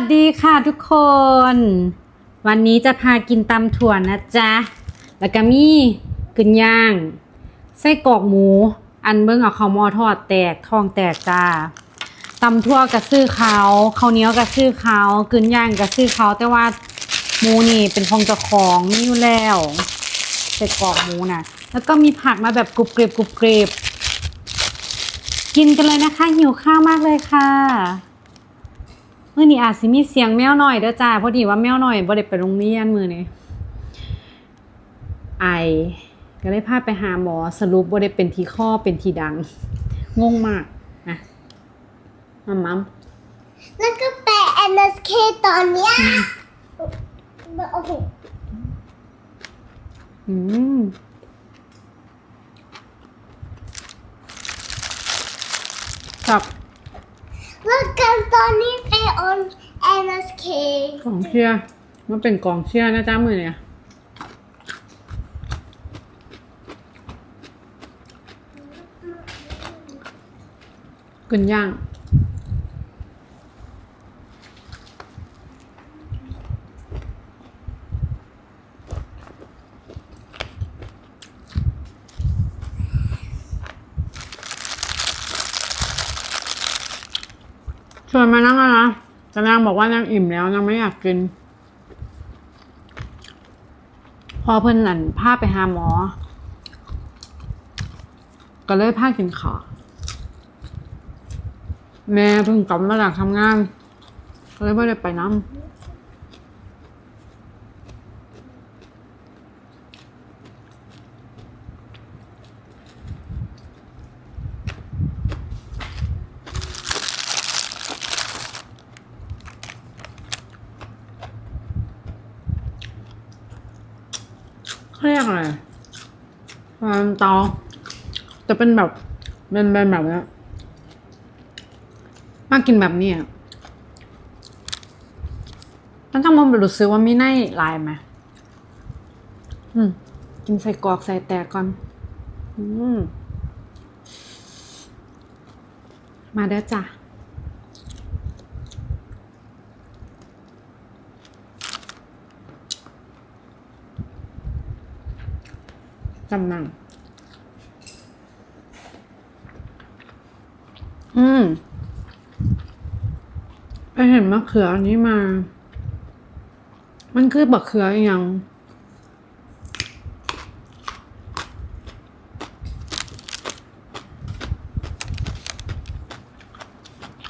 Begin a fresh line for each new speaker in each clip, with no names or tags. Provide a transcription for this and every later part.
วัสดีค่ะทุกคน วันนี้จะพากินตำถั่วนะจ๊ะ แล้วก็มีกึนย่าง ไส้กรอกหมู อันเบิ้งเอาข้าวหม้อทอดแตกทองแตกจ้าตำทั่วกระซื้อเขาข้าวเหนียวกระซื้อเขากึนย่างกระซื้อเขาแต่ว่าหมูนี่เป็นของเจ้าของนี่อยู่แล้วไส้กรอกหมูนะแล้วก็มีผักมาแบบกรุบกริบกรุบกริบกินกันเลยนะคะหิวข้าวมากเลยค่ะ มื่อนี้อาจสิมีเสียงแมวหน่อยเด้อจ้าพอดีว่าแมวหน่อยบ่ได้ไปโรงเรียนมือนี้ไอก็เลยพาไปหาหมอสรุปบ่ได้เป็นที่ข้อเป็นที่ดัง งงมากนะมัมมัม
แล้วก็แปะ NSK ตอนเนี้ยโอ้โห
อืมกับ
แล้วกันตอนนี้ไป on NSK
กองเชียร์มันเป็นกองเชียร์นะจ้ามือเนี่ยกึนย่างชวนมานั่งแล้วนะ แต่นางบอกว่านางอิ่มแล้วนางไม่อยากกิน พอเพิ่นนั่นพาไปหาหมอ ก็เลยพากินขอแม่เพิ่งกลับมาจากทำงานก็เลยไม่ได้ไปน้ำ เขาเรียกอะไรฟานเตาจะเป็นแบบเป็นแบบเนี้ยมากินแบบนี้อะตั้งแต่มันรู้สึกว่ามีในลายไหมอืม กินใส่กรอกใส่แตกก่อน อืม มาเด้อจ้ะ จำนังอืมไปเห็นมะเขืออันนี้มา มันคือบักเขืออหยัง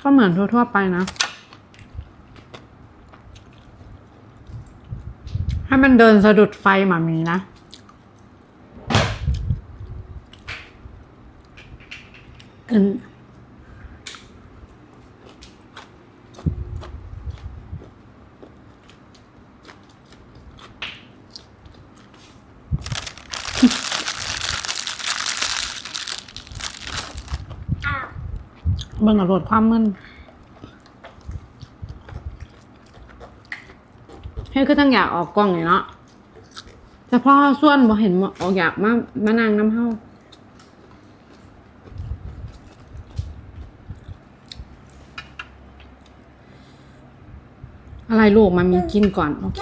ก็เหมือนทั่วๆไปนะ ให้มันเดินสะดุดไฟหมามีนะ ขึ้นเบิ่งกับรถความมึนให้คือตั้งอยากออกกล้องเลยเนาะแต่พอส่วนบ่เห็นออกอยากมามานั่งน้ำเฮา อะไรลูกมามีกินก่อน โอเค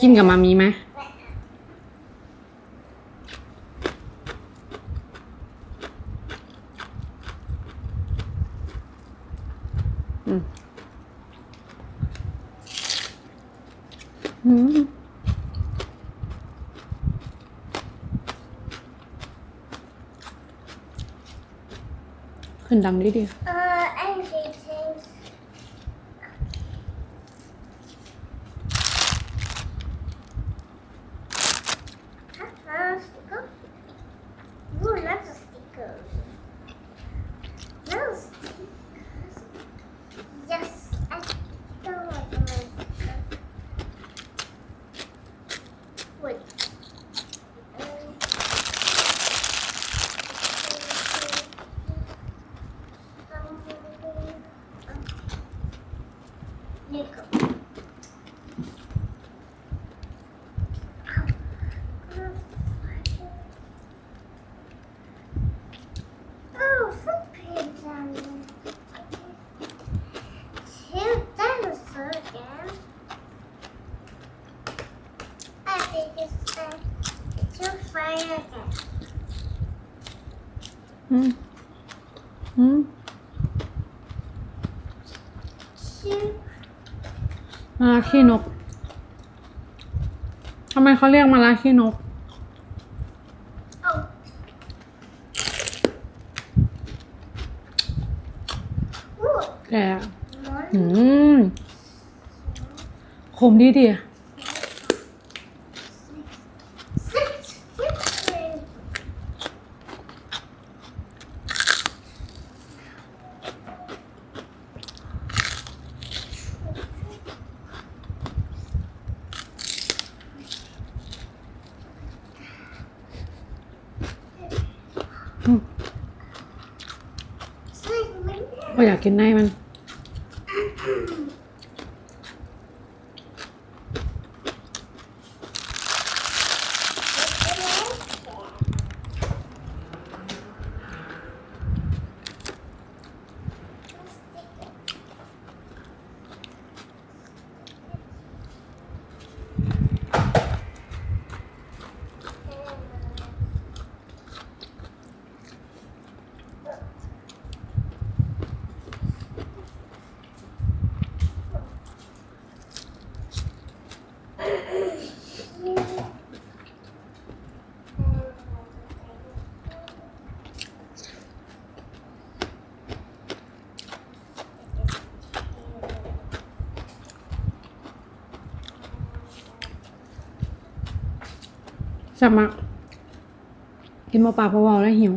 กินกับมามีไหมอืมอืมขึ้นดังดีดี
ขี้นกทำไมเขาเรียกมาลาขี้นก
oh อู้
แก
one
อืมขมดีดี
six fifteen
อืม
ใช่ไหม
ก็ อยากกินในมัน แซ่ บมากกินมาปากเบาๆแล้วหิว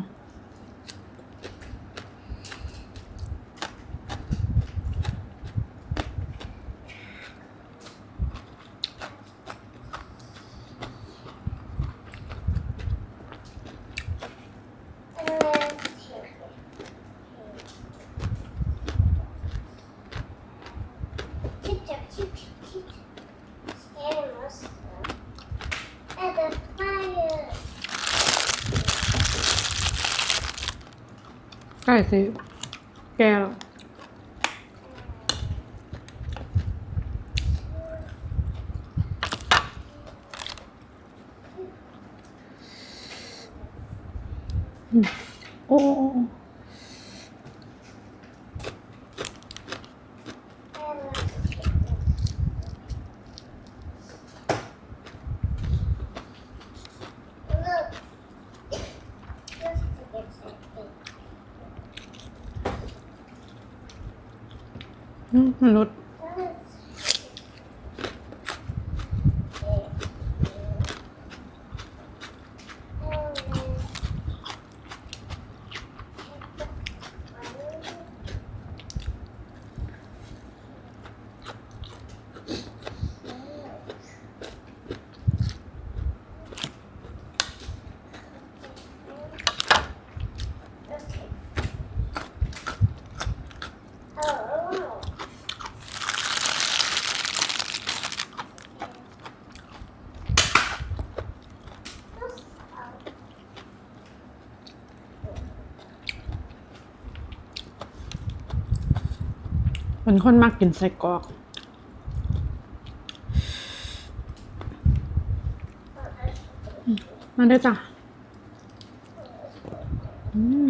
กล้สิแกแล้วโอ้โอ้โอ้
Look. Just to get something.
อื มมันลด เป็นคนมากกินไส้กรอกมาด้วยจ้ะ อืม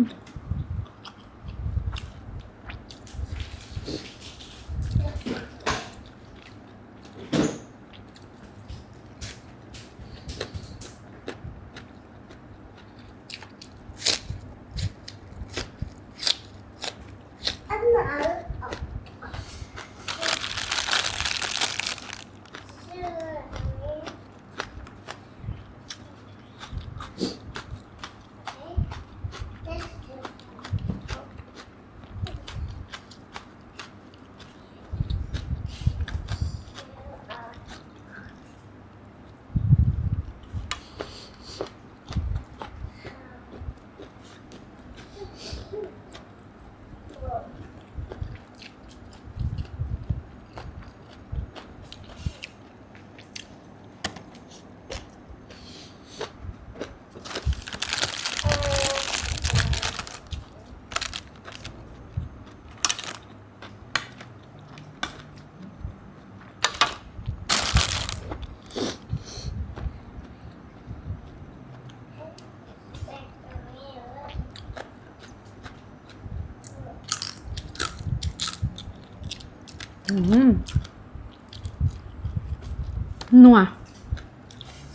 นัว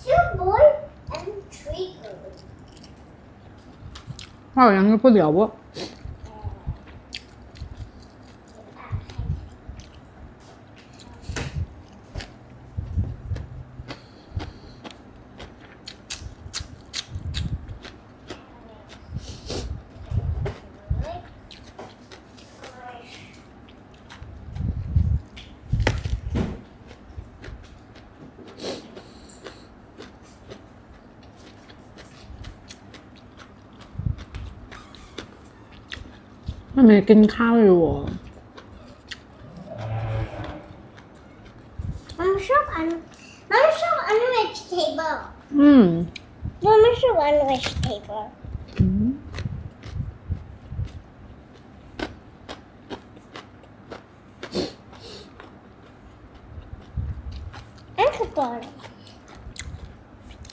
Two boy and three girl.
ว่าอย่างนี้พูดเดี๋ยววะ มันไม่กินข้าวอยู่เหรอ
Mama shop on Mama shop on the vegetable.
อืม
Mama shop on the vegetable.
อืม
อันคือตัวอะไร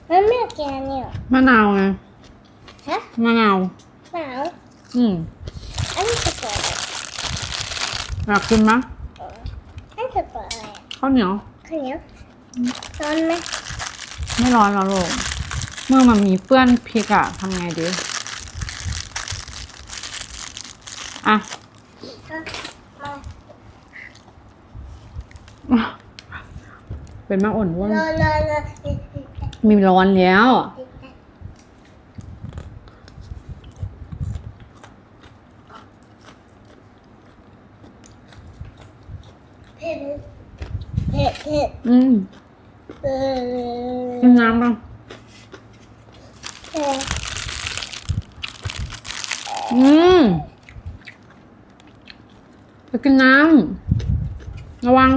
มันไม่เอาแกนเนี่ย
มะนาวไง
ฮะ
มะนาว
หนาว
อืม
อันนี้คือตัวอะไร
อยากกินไหมะ
อ๋ออันคือตัวอะไรอะ
ข้าวเหนียว
ข้าวเหนียวร้อนไหม
ไม่ร้อนแล้วลูกเมื่อมันมีเปื้อนพริกอะทำไงดีอะ
มา
เป็นมะอ่อนว่า
รอรอรอ
มีร้อนแล้ว
เผ็ดเผ็ดเผ็ด
อืม
เอ
กินน้ำป่ะ
เผ็ด
อืมไปกินน้ำระวัง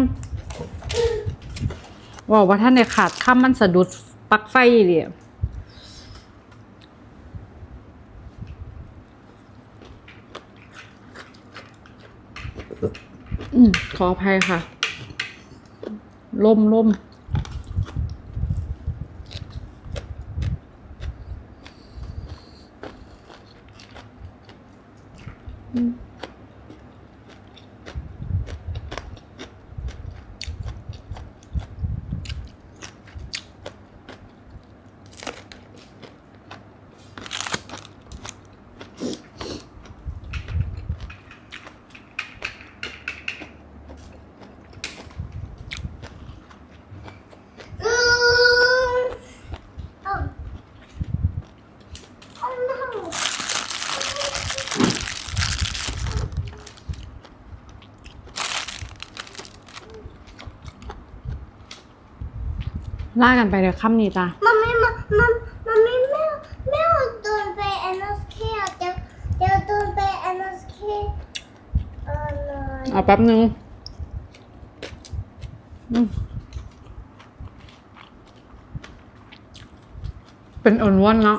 บอกว่าท่านในขาดข้ามมันสะดุดปลั๊กไฟเดีย ขออภัยค่ะ ล่มล่ม ล่ากันไปเดี๋ยวค่ำนี้จ้ะ
มันไม่มามันมันไม่แม่แม่โดนไป NSK อะเดี๋ยวเดี๋ยวโดนไป NSK เออเลย
เอาแป๊บนึงอืมเป็นอ่อนว่อนแล้ว